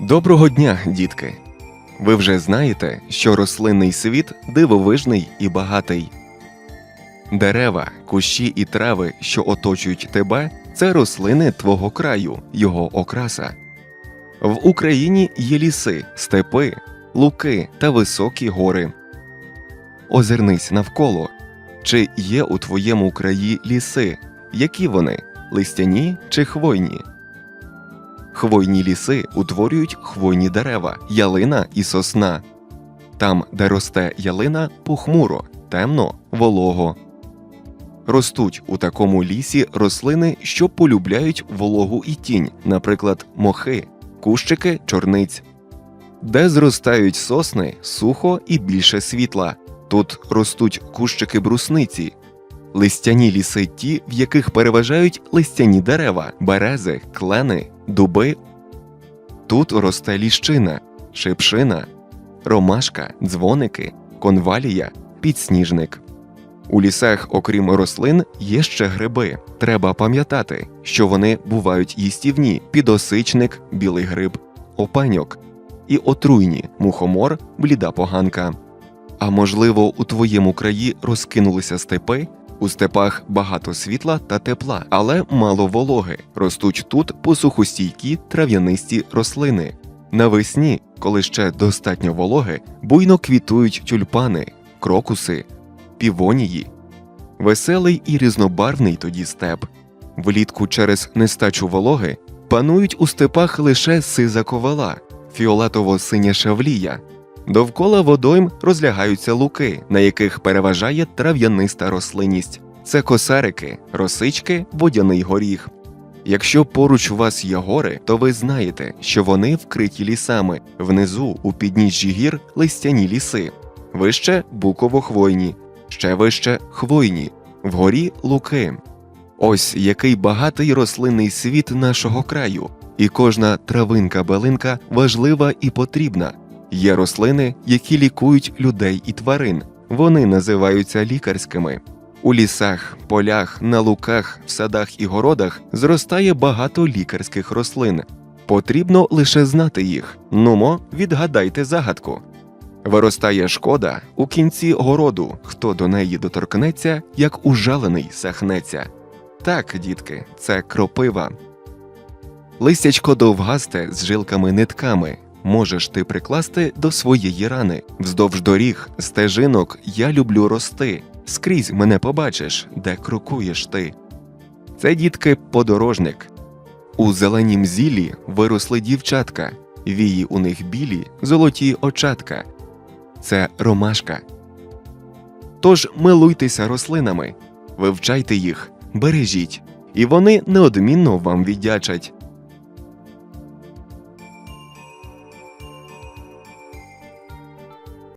Доброго дня, дітки! Ви вже знаєте, що рослинний світ дивовижний і багатий. Дерева, кущі і трави, що оточують тебе, це рослини твого краю, його окраса. В Україні є ліси, степи, луки та високі гори. Озирнись навколо. Чи є у твоєму краї ліси? Які вони листяні чи хвойні? Хвойні ліси утворюють хвойні дерева, ялина і сосна. Там, де росте ялина, похмуро, темно, волого. Ростуть у такому лісі рослини, що полюбляють вологу і тінь, наприклад, мохи, кущики чорниць. Де зростають сосни, сухо і більше світла. Тут ростуть кущики брусниці. Листяні ліси ті, в яких переважають листяні дерева, берези, клени, дуби. Тут росте ліщина, шипшина, ромашка, дзвоники, конвалія, підсніжник. У лісах, окрім рослин, є ще гриби. Треба пам'ятати, що вони бувають їстівні: підосичник, білий гриб, опеньок і отруйні мухомор, бліда поганка. А можливо, у твоєму краї розкинулися степи? У степах багато світла та тепла, але мало вологи. Ростуть тут посухостійкі трав'янисті рослини. Навесні, коли ще достатньо вологи, буйно квітують тюльпани, крокуси, півонії. Веселий і різнобарвний тоді степ. Влітку через нестачу вологи панують у степах лише сиза ковала, фіолетово-синя шавлія. Довкола водойм розлягаються луки, на яких переважає трав'яниста рослинність. Це косарики, росички, водяний горіх. Якщо поруч у вас є гори, то ви знаєте, що вони вкриті лісами, внизу у підніжжі гір листяні ліси, вище буково-хвойні, ще вище хвойні, вгорі луки. Ось який багатий рослинний світ нашого краю, і кожна травинка-белинка важлива і потрібна. Є рослини, які лікують людей і тварин. Вони називаються лікарськими. У лісах, полях, на луках, в садах і городах зростає багато лікарських рослин. Потрібно лише знати їх. Нумо, відгадайте загадку. Виростає шкода у кінці городу, хто до неї доторкнеться, як ужалений сахнеться. Так, дітки, це кропива. Листячко довгасте з жилками-нитками. Можеш ти прикласти до своєї рани. Вздовж доріг, стежинок я люблю рости. Скрізь мене побачиш, де крокуєш ти. Це дітки подорожник. У зеленім зілі виросли дівчатка, вії у них білі, золоті очатка. Це ромашка. Тож милуйтеся рослинами, вивчайте їх, бережіть, і вони неодмінно вам віддячать.